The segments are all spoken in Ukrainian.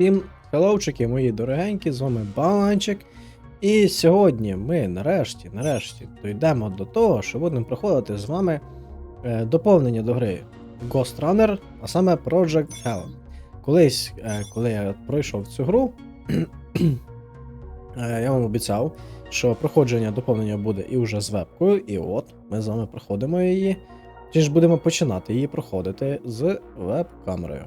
всім хеллоучики, мої дорогенькі, з вами Баланчик. І сьогодні ми нарешті, нарешті дійдемо до того, що будемо проходити з вами е, доповнення до гри Ghost Runner, а саме Project Hell. Колись, е, коли я пройшов цю гру, е, я вам обіцяв, що проходження доповнення буде і вже з вебкою, і от ми з вами проходимо її. Чи ж будемо починати її проходити з веб-камерою.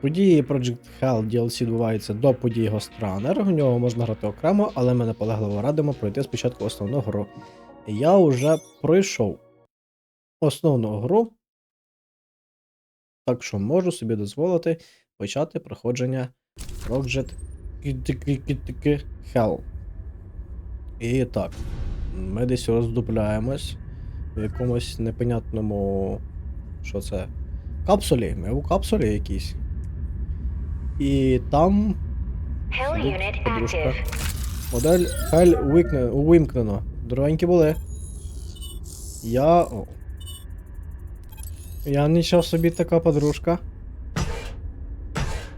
Події Project Hell DLC відбуваються до подій Ghost Runner. У нього можна грати окремо, але ми наполегливо радимо пройти спочатку основну гру. Я вже пройшов основну гру, так що можу собі дозволити почати проходження Project Hell. І так, ми десь роздупляємось в якомусь непонятному. Що це? Капсулі. Ми у капсулі якійсь. І там подружка. Модель Хель увімкнено. Дорогенькі були. Я. О. Я нічого собі така подружка.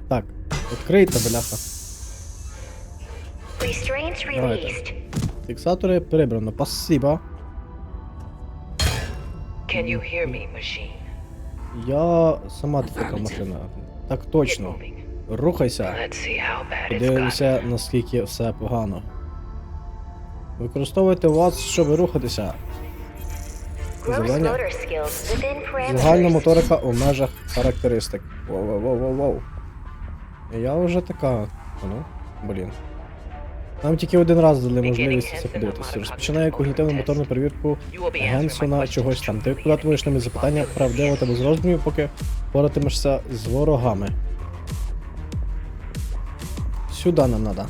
Так, відкрийте, бляха. Давайте. Фіксатори прибрано. Спасибо. Can you hear me, machine? Я сама така машина. Так точно. Рухайся. Подивимося, наскільки все погано. Використовуйте ВАЦ, щоб рухатися. Завдання. Загальна моторика у межах характеристик. Воу-воу-воу-воу. Я вже така. Ну, блін. Нам тільки один раз дали можливість це подивитися. Розпочинає когнітивну моторну перевірку Генсона чогось там. Ти відповідатимеш мої запитання правдиво та без роздумів, поки боратимешся з ворогами. Сюди нам треба.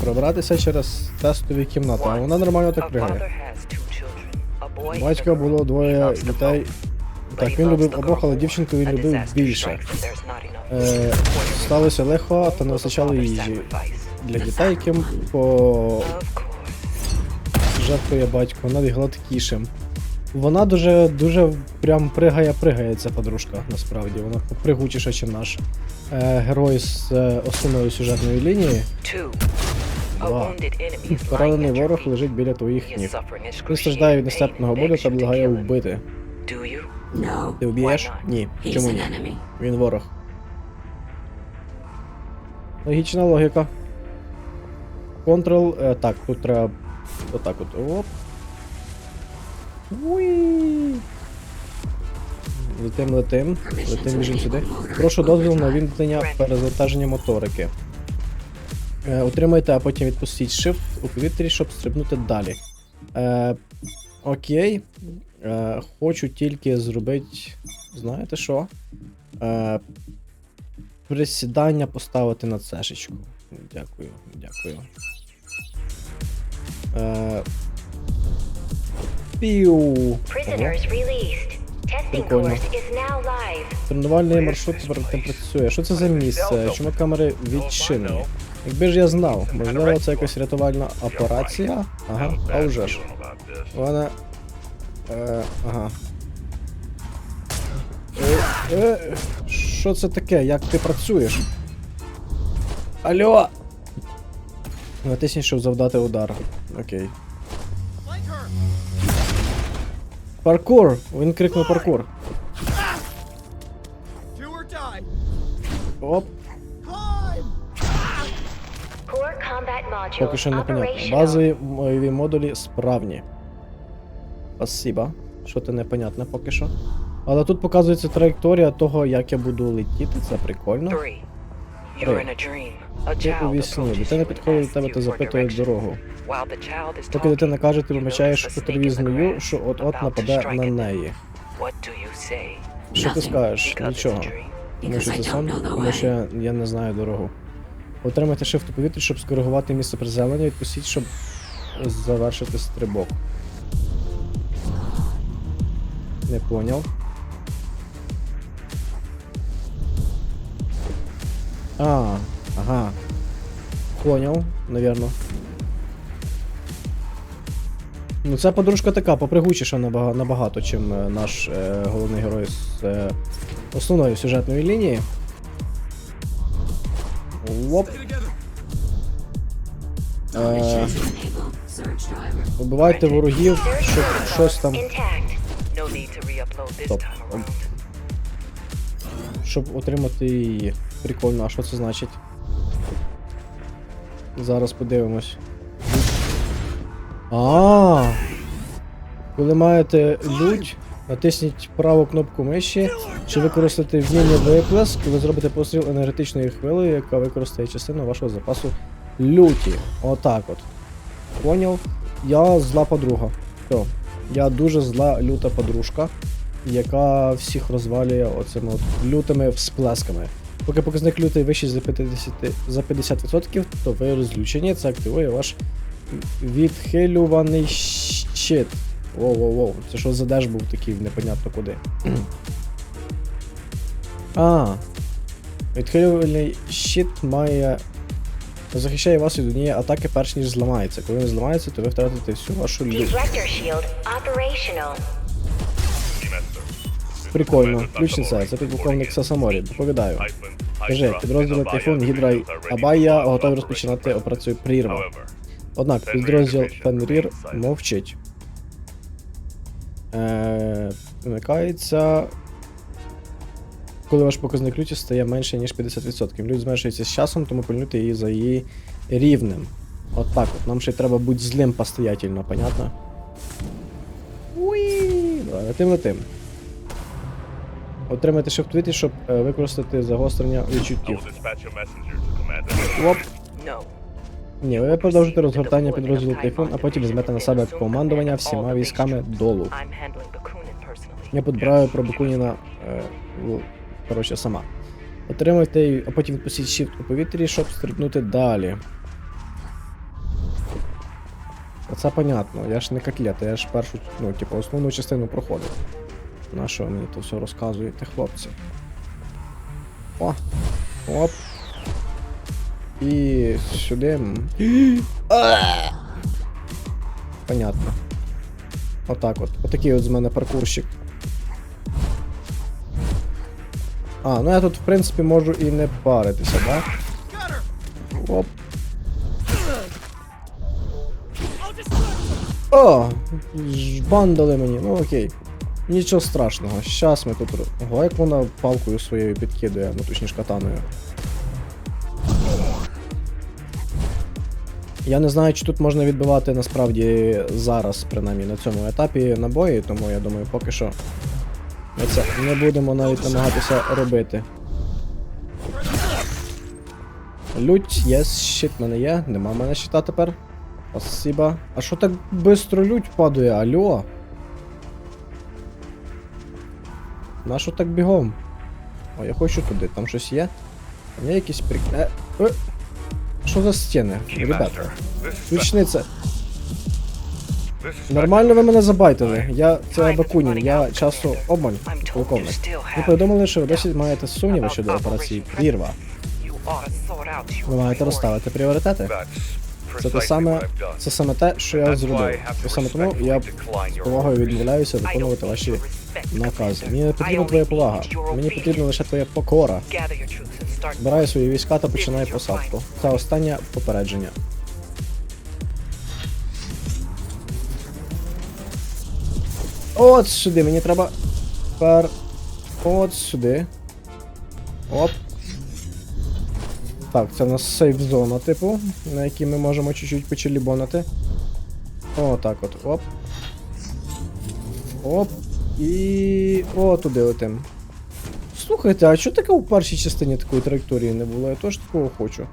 Пробратися через тестові кімнати, а вона нормально так пригає. Батька було двоє дітей. Так, він любив обох, але дівчинку він любив більше. Е, сталося лихо, та не вистачало їжі. Для дітей, яким по жертвує батько, над гладкішим. Вона дуже дуже прям пригає-пригає ця подружка, насправді. Вона пригучіша, ніж наш е, герой з е, основної сюжетної лінії. Два. Поранений ворог лежить біля твоїх ніг. Він страждає від нестерпного болю та благає вбити. Ти вб'єш? Ні. Чому ні? Він ворог. Логічна логіка. Ctrl. Е, так, тут треба. Отак от. Оп. Уі. Летим, летим. Летим, біжимо сюди. Прошу дозвіл на вімкнення перезавантаження моторики. Е, утримайте, а потім відпустіть Shift у повітрі, щоб стрибнути далі. Е, окей. Е, хочу тільки зробити. Знаєте що? Е, присідання поставити на цешечку. Дякую, дякую. Е, піу. Прикольно. Тренувальний маршрут не працює. Що це за місце? Чому камери відчинені? Якби ж я знав, можливо, це якась рятувальна операція. Ага, а вже ж. Вона. Е, ага. Е, е, що це таке? Як ти працюєш? Алло! Натисніть, щоб завдати удар. Окей. Паркур! Він крикнув паркур. Оп, поки що непонятно. operational. Базові бойові модулі справні. Спасибо, що це непонятне поки що. Але тут показується траєкторія того, як я буду летіти, це прикольно. Three. Ти у вісні. Дитина підходить до тебе та запитує дорогу. Поки дитина каже, ти помічаєш траві змію, що от-от нападе на неї. Що ти скажеш? Нічого. Тому що це the тому що я, я не знаю дорогу. Отримайте shift у повітрі, щоб скоригувати місце приземлення, відпустіть, щоб завершити стрибок. Не поняв. А, ага. Понял, наверно. Ну, ця подружка така, попригучіша набагато, чим е, наш е, головний герой з е, основної сюжетної лінії. Оп. Е, Убивайте ворогів, щоб щось там. Стоп. Щоб отримати її. Прикольно, а що це значить? Зараз подивимось. А. Коли маєте лють, натисніть праву кнопку миші, чи використати вміння виплеск, ви зробите постріл енергетичною хвилею, яка використає частину вашого запасу люті. Отак от. Поняв? Я зла подруга. Все. Я дуже зла люта подружка, яка всіх розвалює оцими от лютими всплесками. Поки показник лютий вищий за 50%, за 50%, то ви розлючені, це активує ваш відхилюваний щит. Воу-воу-воу, це що за деш був такий непонятно куди. а. Відхилювальний щит має. Захищає вас від однієї атаки перш ніж зламається. Коли він зламається, то ви втратите всю вашу лють. Прикольно, включиться, це підполковник Сасаморі, доповідаю. Кажи, підрозділи Тайфун, Гідра Абая готові розпочинати операцію прірва. Однак підрозділ Фенрір мовчить. Е, вмикається. Коли ваш показник люті стає менше, ніж 50%. Лють зменшується з часом, тому пильнуйте її за її рівнем. От так от. Нам ще треба бути злим постоятельно, понятно? Уї! Давай, летим, летим. Отримайте shift шифтвіти, щоб е, використати загострення відчуттів. Оп. Ні, ви продовжите розгортання підрозділу Тайфун, а потім візьмете на себе командування всіма військами долу. Я подбираю про Бакуніна, е, коротше, сама. Отримайте, її, а потім відпустіть shift у повітрі, щоб стрибнути далі. Оце понятно, я ж не котлета, я ж першу, ну, типу, основну частину проходив. На що мені то все розказуєте, хлопці? О! Оп. І сюди. Понятно. Отак от. Отакий от з мене паркурщик. А, ну я тут в принципі можу і не паритися, да? Оп. О! Жбандали мені, ну окей. Нічого страшного. Щас ми тут. Ого, як вона палкою своєю підкидує, ну точніше катаною. Я не знаю, чи тут можна відбивати насправді зараз, принаймні на цьому етапі набої, тому я думаю, поки що ми це не будемо навіть намагатися робити. Лють, є, щит мене є, нема мене щита тепер. Спасибо. А що так бистро лють падає, алло? На що так бігом? О, я хочу туди, там щось є. Там є якісь прик... Е, е. Що за стіни, ребята? Ключниця. Нормально ви мене забайтили. Я це Бакунін, я часу обмаль, I'm полковник. Ви повідомили, що ви досі маєте сумніви щодо операції Прірва. Ви маєте розставити пріоритети. Це те саме, це саме те, що я зробив. І саме тому я з повагою відмовляюся виконувати ваші Commander. Мені не потрібна твоя повага. Мені потрібна лише твоя покора. Збираю свої війська та починаю посадку. Це останнє попередження. От сюди, мені треба. Пер. От сюди. Оп. Так, це у нас сейф зона, типу, на якій ми можемо чуть-чуть почелібонити. О, так от. Оп. Оп. І. О, туди летим. Слухайте, а що таке у першій частині такої траєкторії не було? Я теж такого хочу.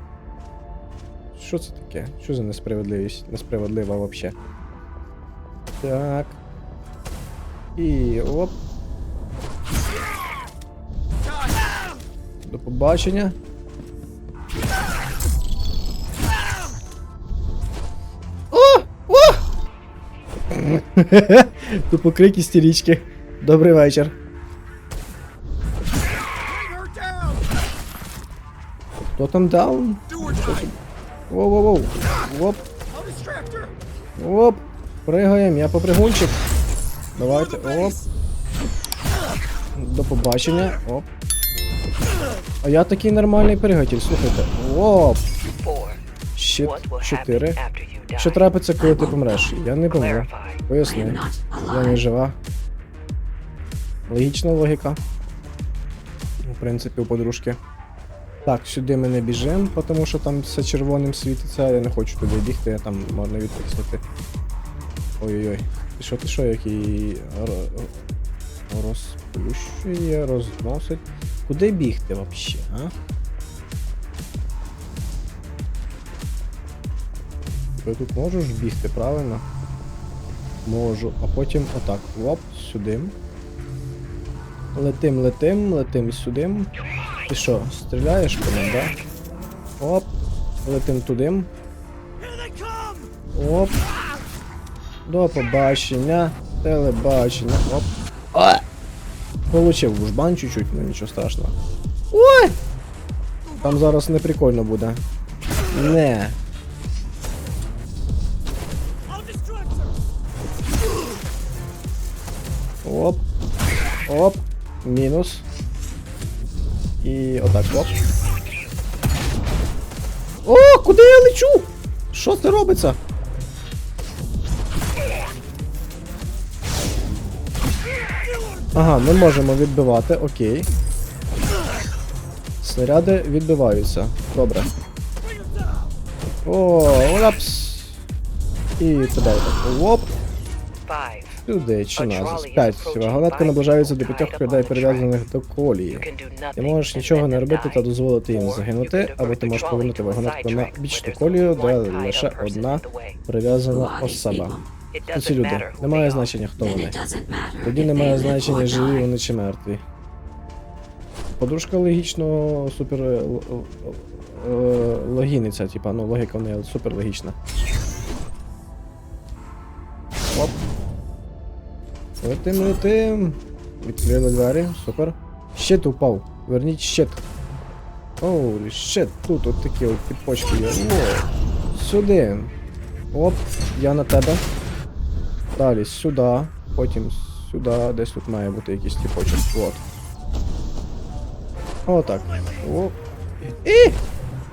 Що це таке? Що за несправедливість? Несправедлива вообще. Так. І оп. До побачення. О! О! Тупо крик істерички. Добрий вечір. Хто там даун? Воу-воу-воу. Оп, оп. Пригаємо, я попригунчик. Давайте, оп. До побачення. Оп. А я такий нормальний пригатель, слухайте. Оп. Щит What 4. after you die? Що трапиться, коли ти помреш? Я не помру. Поясни. Я не жива. Логічна логіка. В принципі, у подружки. Так, сюди ми не біжимо, тому що там все червоним світиться, я не хочу туди бігти, там можна відтиснути. Ой-ой-ой. Ти що, ти що, який ро- розплющує, розносить. Куди бігти взагалі, а? Я тут можу ж бігти, правильно? Можу. А потім отак. Оп, сюди. Летим, летим, летим сюди. Ти що, стріляєш по нам, да? Оп. Летим туди. Оп. До побачення. Телебачення. Оп. Получив вужбан чуть-чуть, ну нічого страшного. Ой! Там зараз не прикольно буде. Не. Мінус. І отак, оп. О, куди я лечу? Що це робиться? Ага, ми можемо відбивати, окей. Снаряди відбиваються. Добре. О, лапс. І туди. Оп. Five. Сюди, чи назис. 5. Вагонетка наближається до п'ятьох людей, перев'язаних до колії. Ти можеш нічого не робити та дозволити їм загинути, або ти можеш повернути вагонетку на бічну колію, де лише одна прив'язана особа. It Ці люди. who Немає значення, хто вони. Тоді немає значення, живі вони чи мертві. Подружка логічно супер е, е, логіниця, типа, ну логіка в неї супер логічна. Оп. Летим, летим. Відкрили двері, супер. Щит упав. Верніть щит. Оу, щит, тут от такі от підпочки є. О, сюди. Оп, я на тебе. Далі сюди, потім сюди, десь тут має бути якийсь тіпочок. От. Отак. О. І!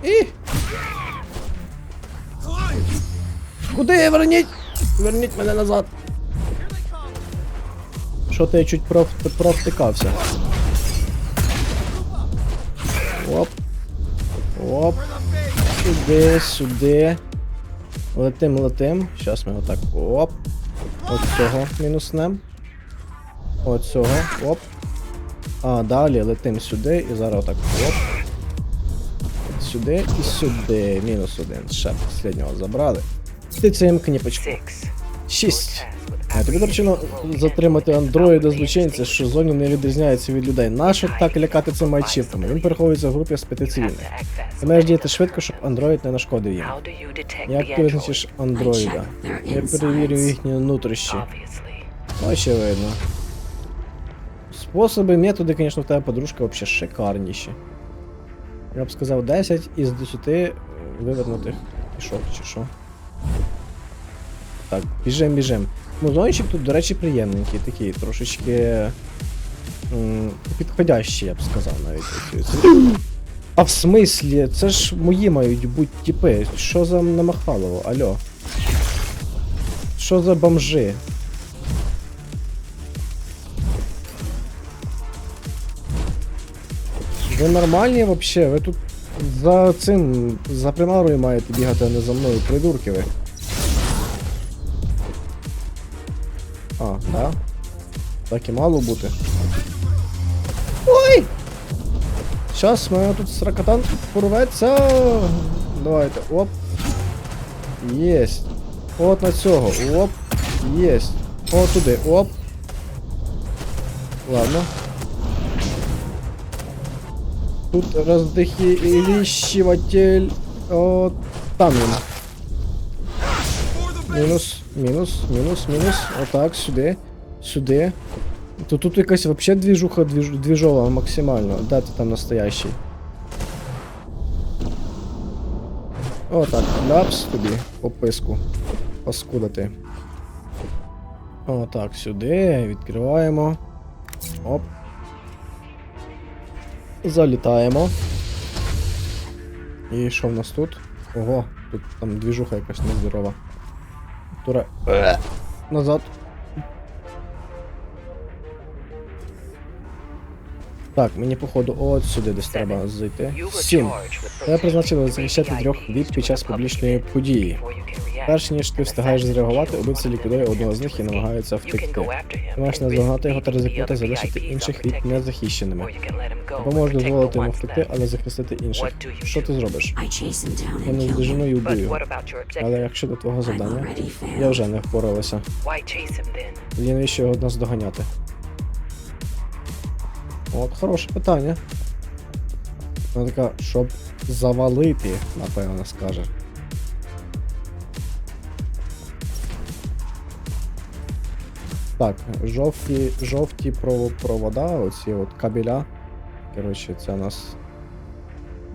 І! Куди? Верніть! Верніть мене назад! Що ти чуть проф... провтикався? Оп. Оп. Сюди, сюди. Летим, летим. Щас ми отак. Оп. От цього мінуснем. От цього. Оп. А, далі летим сюди і зараз отак. Оп. От Сюди і сюди. Мінус один. Ще останнього забрали. Тицяємо кніпочку. Шість. А тобі доручено затримати андроїда злочинця, що зоні не відрізняється від людей. Нащо так лякати цими ачівками? Він переховується в групі з п'яти цивільних. Ти маєш діяти швидко, щоб андроїд не нашкодив їм. Як ти визначиш андроїда? Я перевірю їхні внутрішні. Очевидно. Способи, методи, звісно, в тебе подружка взагалі шикарніші. Я б сказав 10 із 10 е, вивернутих пішов, чи що. Так, біжим, біжим. Музончик тут, до речі, приємненький, такий, трошечки. підходящий, я б сказав навіть. А в смислі, це ж мої мають бути типи. Що за намахалово, алло? Що за бомжи? Ви нормальні вообще? Ви тут за цим, за примарою маєте бігати, а не за мною, придурки ви. Да? Так і мало бути. Ой! Щас, мене тут сракатан порветься. Давайте, оп. Єсть. От на цього. Оп. Єсть. О, туди, оп. Ладно. Тут роздихіватель. О, там він. Мінус, мінус, мінус, мінус. Отак, сюди. Сюди. Тут тут якась вообще двіжуха двіж, двіжова максимально. Де ти там настоящий? Отак, ляпс тобі по писку. Паскуда ти. Отак, сюди, відкриваємо. Оп. Залітаємо. І що в нас тут? Ого, тут там двіжуха якась нездорова. Тура. Е. Назад. Так, мені походу от сюди десь треба зайти. Сім. Тебе призначили захищати трьох від під час публічної події. Перш ніж ти встигаєш зреагувати, убивця ліквідує одного з них і намагається втекти. Ти маєш наздогнати його та other залишити інших від незахищеними. Або можеш дозволити йому втекти, але захистити інших. Що ти зробиш? Я не kill здожену і your Але якщо до твого завдання, я вже не впоралася. Тоді навіщо його наздоганяти? От хороше питання. Вона така, щоб завалити, напевно, скаже. Так, жовті, жовті прово- провода, оці от кабеля. Коротше, це у нас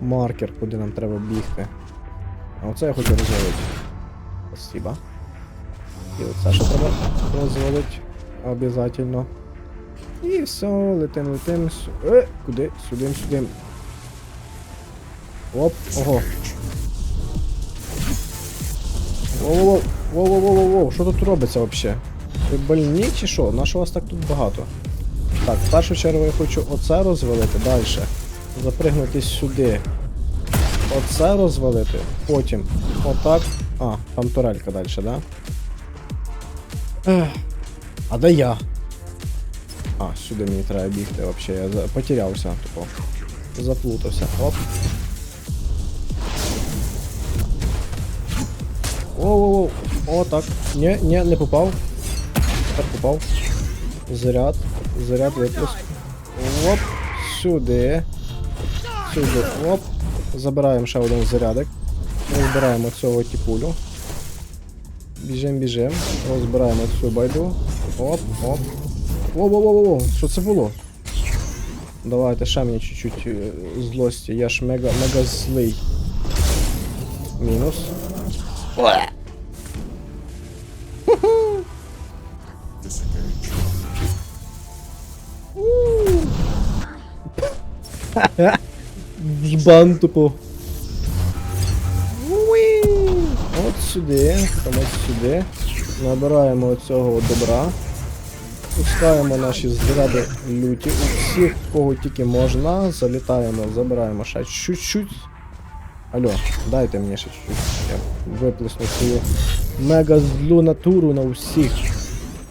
маркер, куди нам треба бігти. А оце я хочу розвалити. Спасибо. І оце що треба розвалити. Обязательно. І все, летим, летим. Е, куди? Сюди, сюди. Оп, ого. Воу-воу-воу, воу-воу-воу-воу, що тут робиться вообще? Ви больні чи що? На що вас так тут багато? Так, в першу чергу я хочу оце розвалити, далі. Запригнути сюди. Оце розвалити. Потім. Отак. А, там турелька далі, да? Ех. А де я? А, сюди мені треба бігти вообще. Я за- потерявся, тупо. Заплутався. Оп. Воу-воу-воу. О, так. Ні, ні, не попав. Тепер попав. Заряд. Заряд випуск. Оп. Сюди. Сюди. Оп. Забираємо ще один зарядик. Розбираємо цього тіпулю. Біжим, біжим. Розбираємо цю байду. Оп, оп. Воу-воу-воу-воу, що це було? Давайте ще мені чуть-чуть е, злості. Я ж мега мега злий. Мінус. В'їбан тупо. От сюди, там от сюди. Набираємо оцього добра. Пускаємо наші заряди люті. У всіх, кого тільки можна. Залітаємо, забираємо ще чуть-чуть. Алло, дайте мені ще чуть-чуть. Я виплесну свою мега злу натуру на усіх.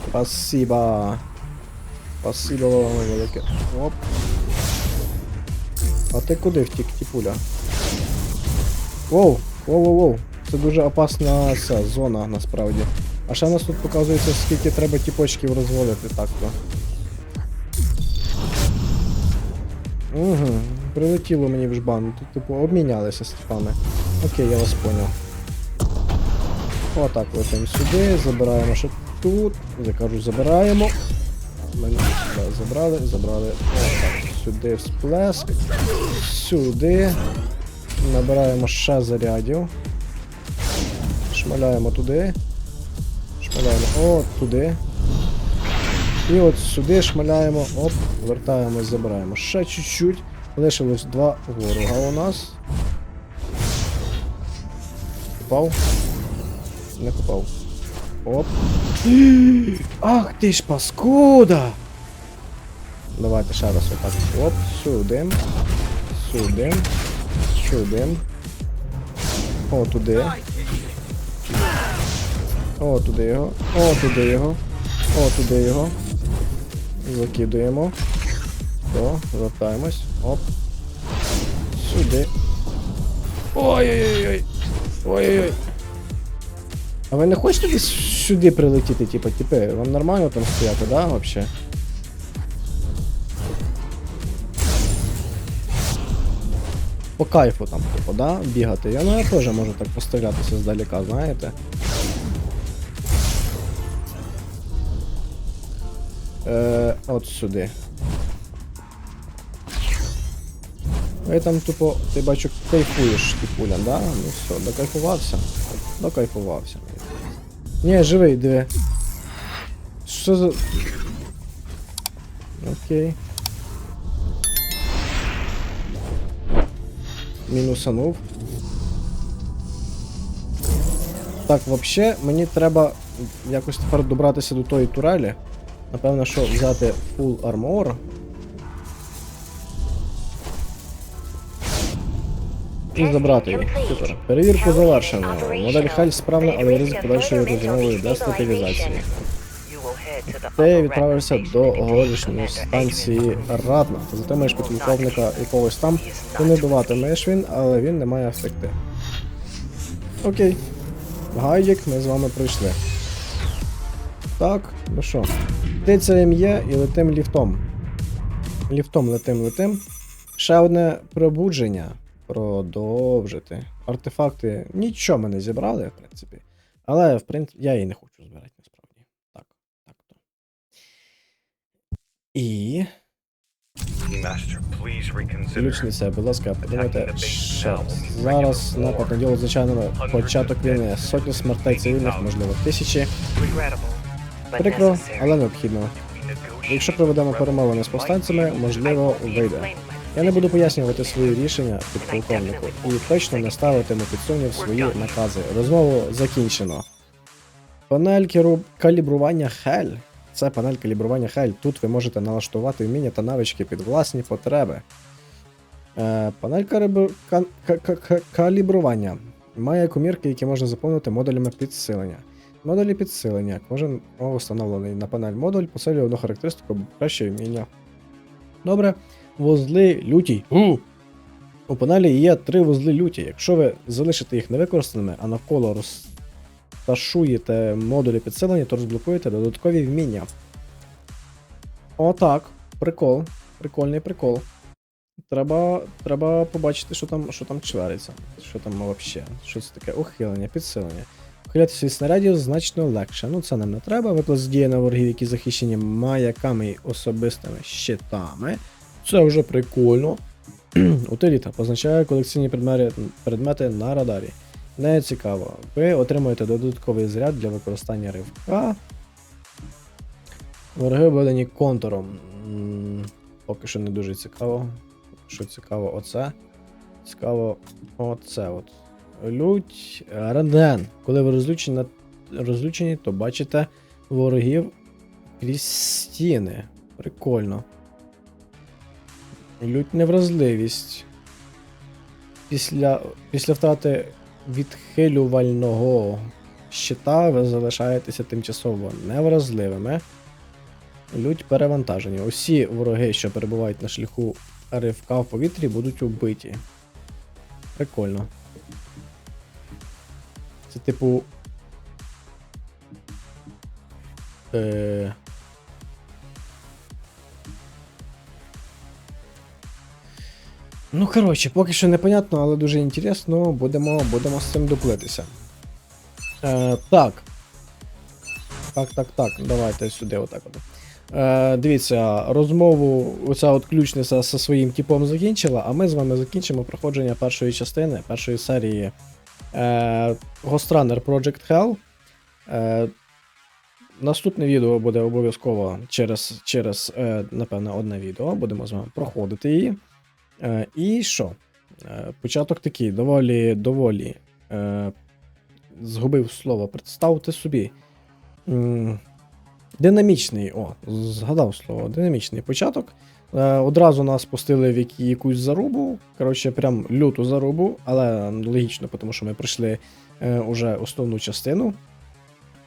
Спасибо. Спасибо вам велике. Оп. А ти куди втік, тіпуля? Воу, воу, воу, воу. Це дуже опасна ця зона насправді. А ще нас тут показується, скільки треба тіпочків розвалити так-то. Угу, прилетіло мені в жбан. Тут, типу, обмінялися з типами. Окей, я вас поняв. Отак летимо сюди, забираємо ще тут. Я кажу, забираємо. Ми да, забрали, забрали. Отак. Сюди всплеск. Сюди. Набираємо ще зарядів. Шмаляємо туди. Шмаляємо от туди. І от сюди шмаляємо, оп, вертаємось, забираємо. Ще чуть-чуть. Лишилось два ворога у нас. Попав? Не попав. Оп. Ах ти ж паскуда! Давайте ще раз отак. Оп, сюди. Сюди. Сюди. О, туди. О, туди його. О, туди його. О, туди його. Закидуємо. О, вертаємось. Оп. Сюди. Ой-ой-ой. Ой-ой-ой. А ви не хочете десь сюди прилетіти, типа, типи? Вам нормально там стояти, да, вообще? По кайфу там, типу, да, бігати. Я, ну, я теж можу так пострілятися здалека, знаєте. Е, от сюди. Ви там тупо, ти бачу, кайфуєш типуля, да? Ну все, докайфувався. Докайфувався. Ні, живий, диви. що за. Окей. Мінусанув. Так, взагалі, мені треба якось тепер добратися до тої турелі. Напевно, що взяти full armor. І забрати її. Супер. Перевірку завершено. Модель Халь справна, але ризик подальшої розумової дестабілізації. Ти відправишся до горішньої станції Радна. Затримаєш підполковника якогось там. Ти не буватимеш він, але він не має втекти. Окей. Гайдік, ми з вами пройшли. Так, ну що. Тицяєм є і летим ліфтом. Ліфтом летим, летим. Ще одне пробудження. Продовжити. Артефакти нічого ми не зібрали, в принципі. Але, в принципі, я її не хочу збирати насправді. Так, так то. І. Please будь ласка, подумайте ще раз. Зараз напад на діло звичайно початок війни. Сотні смертей цивільних, можливо, тисячі. Прикро, але необхідно. Якщо проведемо перемовини з повстанцями, можливо, вийде. Я не буду пояснювати свої рішення підполковнику і точно не ставитиму під сумнів свої накази. Розмову закінчено. Панель керу... калібрування Хель. Це панель калібрування Хель. Тут ви можете налаштувати вміння та навички під власні потреби. Е, панель карибр... ка... ка- ка- ка- калібрування має комірки, які можна заповнити модулями підсилення. Модулі підсилення. Кожен встановлений на панель модуль посилює одну характеристику або краще вміння. Добре. Вузли люті. У! Панелі є три вузли люті. Якщо ви залишите їх невикористаними, а навколо розташуєте модулі підсилення, то розблокуєте додаткові вміння. Отак. Прикол. Прикольний прикол. Треба, треба побачити, що там, що там чвериться. Що там взагалі. Що це таке? Ухилення, підсилення. Ухилятися від снарядів значно легше. Ну це нам не треба. Виклад діє на ворогів, які захищені маяками і особистими щитами. Це вже прикольно. Утиліта позначає колекційні предмети, предмети на радарі. Не цікаво. Ви отримуєте додатковий заряд для використання ривка. Вороги обведені контуром. Поки що не дуже цікаво. Що цікаво, оце. Цікаво, оце от. Лють Раден. Коли ви розлючені, на- розлючені, то бачите ворогів крізь стіни. Прикольно. Лють невразливість. Після, після втрати відхилювального щита ви залишаєтеся тимчасово невразливими. Лють перевантажені. Усі вороги, що перебувають на шляху ривка в повітрі, будуть убиті. Прикольно. Це типу. Е... Ну, коротше, поки що непонятно, але дуже інтересно. Будемо, будемо з цим доплитися. Е, так. Так, так, так. Давайте сюди, отак от. Е, дивіться, розмову оця от ключниця зі своїм типом закінчила, а ми з вами закінчимо проходження першої частини, першої серії Ghost Runner Project Hell. Е, наступне відео буде обов'язково через, через е, напевно, одне відео. Будемо з вами проходити її. Е, і що? Е, початок такий, доволі, доволі. Е, згубив слово. Представте собі. Динамічний, о, згадав слово, динамічний початок. Е, одразу нас пустили в якусь зарубу. Коротше, прям люту зарубу, але логічно, тому що ми пройшли е, уже основну частину.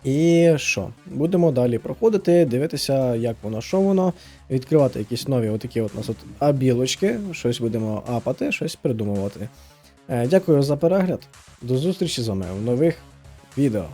І що? Будемо далі проходити, дивитися, як воно, що воно, відкривати якісь нові отакі от нас от абілочки, щось будемо апати, щось придумувати. Е, дякую за перегляд. До зустрічі з вами в нових відео.